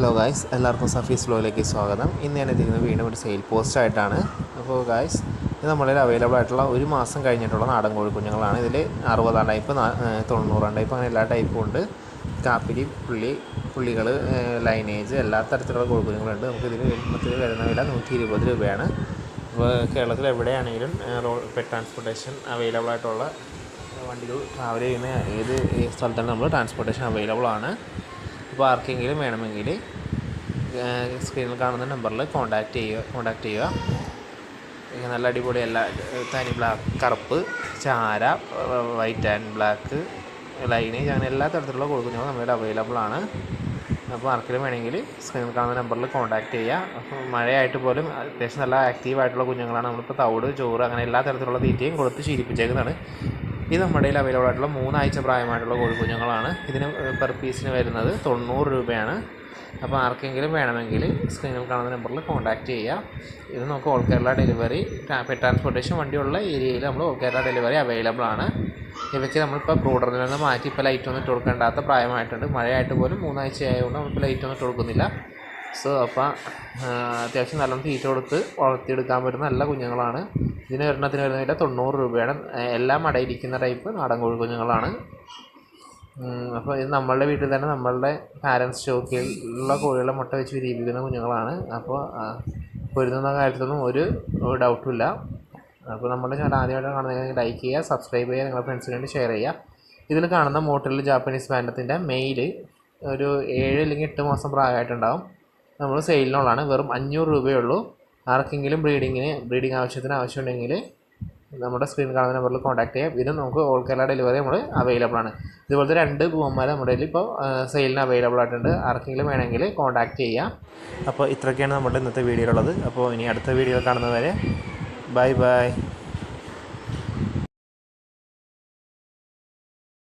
Hello guys എല്ലാവർക്കും സഫീസ് ഫ്ലോയിലേക്ക് സ്വാഗതം. ഇന്ന് ഞാൻ എത്തിക്കുന്നത് വീണ്ടും ഒരു സെയിൽ പോസ്റ്റ് ആയിട്ടാണ്. അപ്പോൾ ഗായ്സ് ഇത് നമ്മളിൽ അവൈലബിൾ ആയിട്ടുള്ള ഒരു മാസം കഴിഞ്ഞിട്ടുള്ള നാടൻ കോഴി കുഞ്ഞുങ്ങളാണ്. ഇതിൽ അറുപതാം ടൈപ്പ് തൊണ്ണൂറാം ടൈപ്പ് അങ്ങനെ എല്ലാ ടൈപ്പും ഉണ്ട്. കാപ്പിരി പുള്ളി പുള്ളികൾ ലൈനേജ് എല്ലാ തരത്തിലുള്ള കോഴി കുഞ്ഞുങ്ങളുണ്ട്. നമുക്ക് ഇതിൽ മറ്റൊരു വരുന്ന വില നൂറ്റി ഇരുപത് രൂപയാണ്. അപ്പോൾ കേരളത്തിൽ എവിടെയാണെങ്കിലും പെറ്റ് ട്രാൻസ്പോർട്ടേഷൻ അവൈലബിൾ ആയിട്ടുള്ള വണ്ടികൾ ട്രാവൽ ചെയ്യുന്ന ഏത് സ്ഥലത്താണ് നമ്മൾ ട്രാൻസ്പോർട്ടേഷൻ അവൈലബിൾ ആണ്. അപ്പോൾ ആർക്കെങ്കിലും വേണമെങ്കിൽ സ്ക്രീനിൽ കാണുന്ന നമ്പറിൽ കോൺടാക്റ്റ് ചെയ്യുക കോൺടാക്റ്റ് ചെയ്യുക. നല്ല അടിപൊളി എല്ലാ തനി ബ്ലാക്ക് കറുപ്പ് ചാര വൈറ്റ് ആൻഡ് ബ്ലാക്ക് ലൈനേജ് അങ്ങനെ എല്ലാ തരത്തിലുള്ള കൊടുക്കുന്നതും നമ്മുടെ അവൈലബിൾ ആണ്. അപ്പോൾ ആർക്കെങ്കിലും വേണമെങ്കിൽ സ്ക്രീനിൽ കാണുന്ന നമ്പറിൽ കോൺടാക്റ്റ് ചെയ്യുക. മഴയായിട്ട് പോലും അത്യാവശ്യം നല്ല ആക്റ്റീവായിട്ടുള്ള കുഞ്ഞുങ്ങളാണ്. നമ്മളിപ്പോൾ തവിട് ചോറ് അങ്ങനെ എല്ലാ തരത്തിലുള്ള തീറ്റയും കൊടുത്ത് ശീലിപ്പിച്ചേക്കുന്നതാണ്. ഇത് നമ്മുടെ കയ്യിൽ അവൈലബിൾ ആയിട്ടുള്ള മൂന്നാഴ്ച പ്രായമായിട്ടുള്ള കോഴിക്കുഞ്ഞുങ്ങളാണ് ഇതിന് പെർ പീസിന് വരുന്നത് തൊണ്ണൂറ് രൂപയാണ്. അപ്പോൾ ആർക്കെങ്കിലും വേണമെങ്കിൽ സ്ക്രീനിൽ കാണുന്ന നമ്പറിൽ കോൺടാക്റ്റ് ചെയ്യുക ഇത് നമുക്ക് all Kerala delivery pet transportation വണ്ടിയുള്ള ഏരിയയിൽ നമ്മൾ ഓൾ കേരള ഡെലിവറി അവൈലബിൾ ആണ്. ഇവയ്ക്ക് നമ്മളിപ്പോൾ ബ്രൂഡറിൽ നിന്ന് മാറ്റി ഇപ്പോൾ ലൈറ്റ് ഒന്നും ഇട്ട് കൊടുക്കേണ്ടാത്ത പ്രായമായിട്ടുണ്ട്. മഴയായിട്ട് പോലും മൂന്നാഴ്ച ആയതുകൊണ്ട് നമ്മളിപ്പോൾ ലൈറ്റ് ഒന്നും ഇട്ട് കൊടുക്കുന്നില്ല. സോ അപ്പോൾ അത്യാവശ്യം നല്ലോണം തീറ്റ കൊടുത്ത് വളർത്തിയെടുക്കാൻ പറ്റുന്ന നല്ല കുഞ്ഞുങ്ങളാണ്. ഇതിന് ഒരെണ്ണത്തിന് വരുന്ന വില തൊണ്ണൂറ് രൂപയാണ്. എല്ലാം അടയിരിക്കുന്ന ടൈപ്പ് നാടൻ കോഴി കുഞ്ഞുങ്ങളാണ്. അപ്പോൾ ഇത് നമ്മളുടെ വീട്ടിൽ തന്നെ നമ്മളുടെ പാരൻസ് സ്റ്റോക്കിലുള്ള കോഴികളെ മുട്ട വെച്ച് വിരിയിപ്പിക്കുന്ന കുഞ്ഞുങ്ങളാണ്. അപ്പോൾ പൊരുതുന്ന കാര്യത്തിലൊന്നും ഒരു ഡൗട്ടുമില്ല അപ്പോൾ നമ്മുടെ ചാനൽ ആദ്യമായിട്ട് കാണുന്നതെങ്കിൽ ലൈക്ക് ചെയ്യുക സബ്സ്ക്രൈബ് ചെയ്യുക നിങ്ങളുടെ ഫ്രണ്ട്സിന് വേണ്ടി ഷെയർ ചെയ്യുക. ഇതിൽ കാണുന്ന മോട്ടറിൽ ജാപ്പനീസ് ബാൻഡത്തിന്റെ മെയിൽ ഒരു ഏഴ് അല്ലെങ്കിൽ എട്ട് മാസം പ്രായമായിട്ടുണ്ടാവും. നമ്മൾ സെയിലിനുള്ളതാണ് വെറും അഞ്ഞൂറ് രൂപയേ ഉള്ളൂ ആർക്കെങ്കിലും ബ്രീഡിങ്ങിന് ബ്രീഡിംഗ് ആവശ്യത്തിന് ആവശ്യമുണ്ടെങ്കിൽ നമ്മുടെ സ്ക്രീൻ കാണുന്ന നമ്പറിൽ കോൺടാക്ട് ചെയ്യാം. ഇത് നമുക്ക് ഓൾ കേരള ഡെലിവറി നമ്മൾ അവൈലബിൾ ആണ്. ഇതുപോലത്തെ രണ്ട് പൂവന്മാർ നമ്മുടെ കയ്യിൽ ഇപ്പോൾ സെയിലിന് അവൈലബിൾ ആയിട്ടുണ്ട്. ആർക്കെങ്കിലും വേണമെങ്കിൽ കോൺടാക്ട് ചെയ്യാം. അപ്പോൾ ഇത്രയൊക്കെയാണ് നമ്മുടെ ഇന്നത്തെ വീഡിയോയിലുള്ളത്. അപ്പോൾ ഇനി അടുത്ത വീഡിയോ കാണുന്നവരെ ബൈ ബൈ.